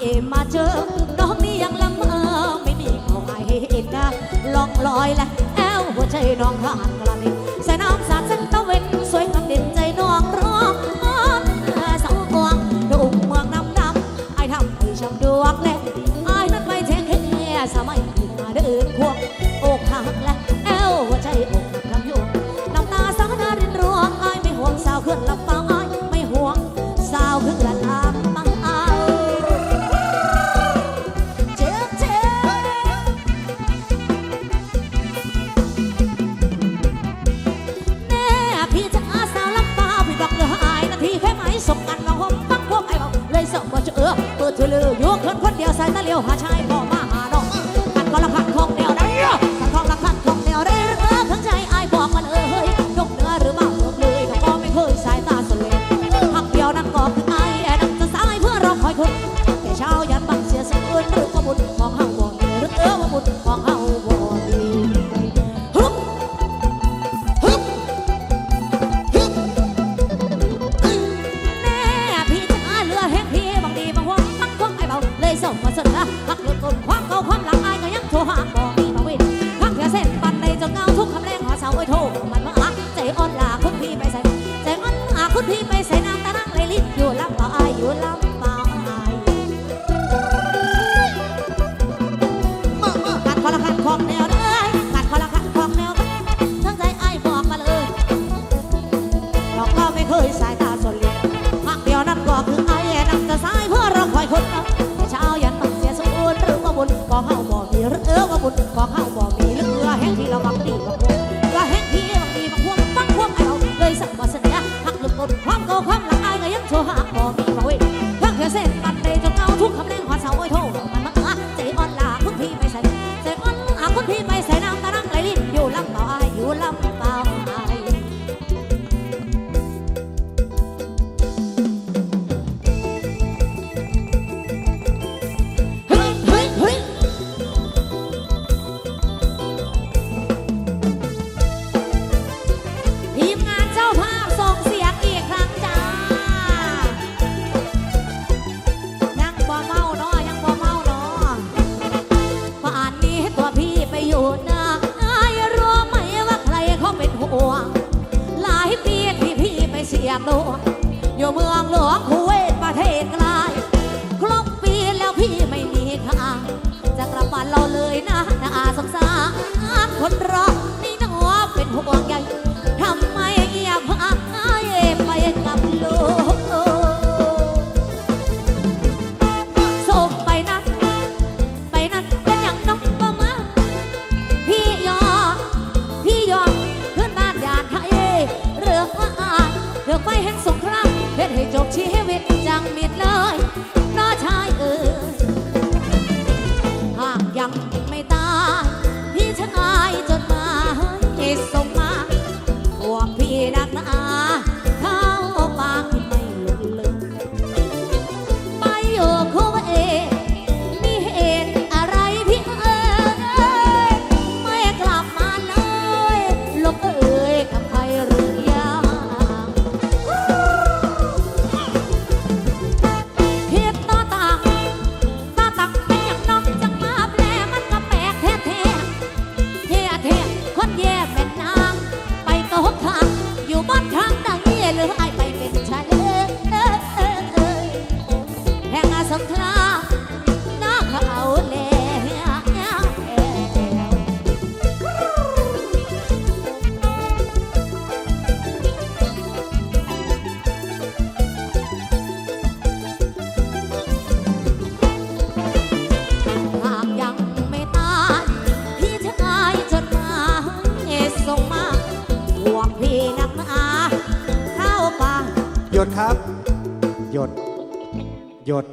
เอมาเจอ น้องนี่ยังละเมอไม่มีเขาไอเอ็นดาลองลอยและแอวหัวใจน้องขางกระเด็นสายน้ำสาดเส้นตะเวน ช่วเหลืออยู่คนคนเดียวใส่ตะเลียวหาชายบ่ พี่ไปใส่นางตะลไรลิ้อยู่ลำเปอยู่ลำเปขัดคอละคันคองแนวเอ้ยกัดคอละคันคองแนวทั้งใจอบอกมาเลยหลอกก็ไม่เคยสายตาสนลียมักเดียวนั่นก็คืออนั่งจสายเพื่อรอคอยคนเช้ายันมันเสียสมบูหรือว่าบุญก็เขาบ่มีหรือว่าบุญก็เข้า รู้ไหมว่าใครเขาเป็นห่วงหลายปีที่พี่ไปเสียบตัวอยู่เมืองหลวงคูเประเทศกลครบปีแล้วพี่ไม่มีทางจะกลับบ้าเราเลยนะน่าสงสารคนรอนี่หนอเป็นห่วงใหญ่ ลือดไฟแห่งสงครามเฮ็ดให้จบชีวิตจังมิดเลยน้าชายเอ๋ย 簡単 ดครับ หยด หยด